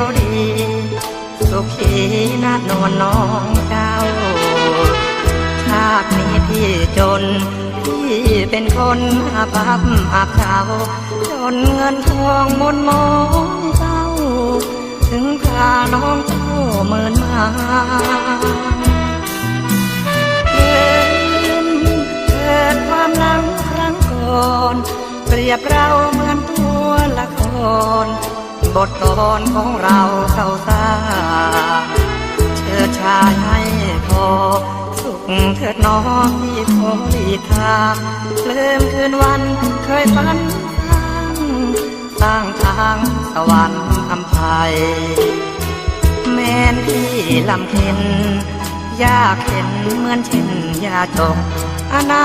ขาดี สุขีนวลน้องเจ้า ชาตินี้พี่จน พี่เป็นคนอาภัพอาเจ้าจนเงินทองหมนมองเศร้า ถึงพาน้องเจ้าเมินมาเกินเกิดความหลังครั้งก่อน เปรียบเราเหมือนตัวละคร บทกลอนของเราเศร้าซาเชิดชายให้พอ สุขเถิดน้องที่ขอหลีทางลืมคืนวันเคยฝันสร้างทางสวรรค์ทำภัย แม่นที่ลำเค็นยากเห็นเหมือนเช่นยาจกอนา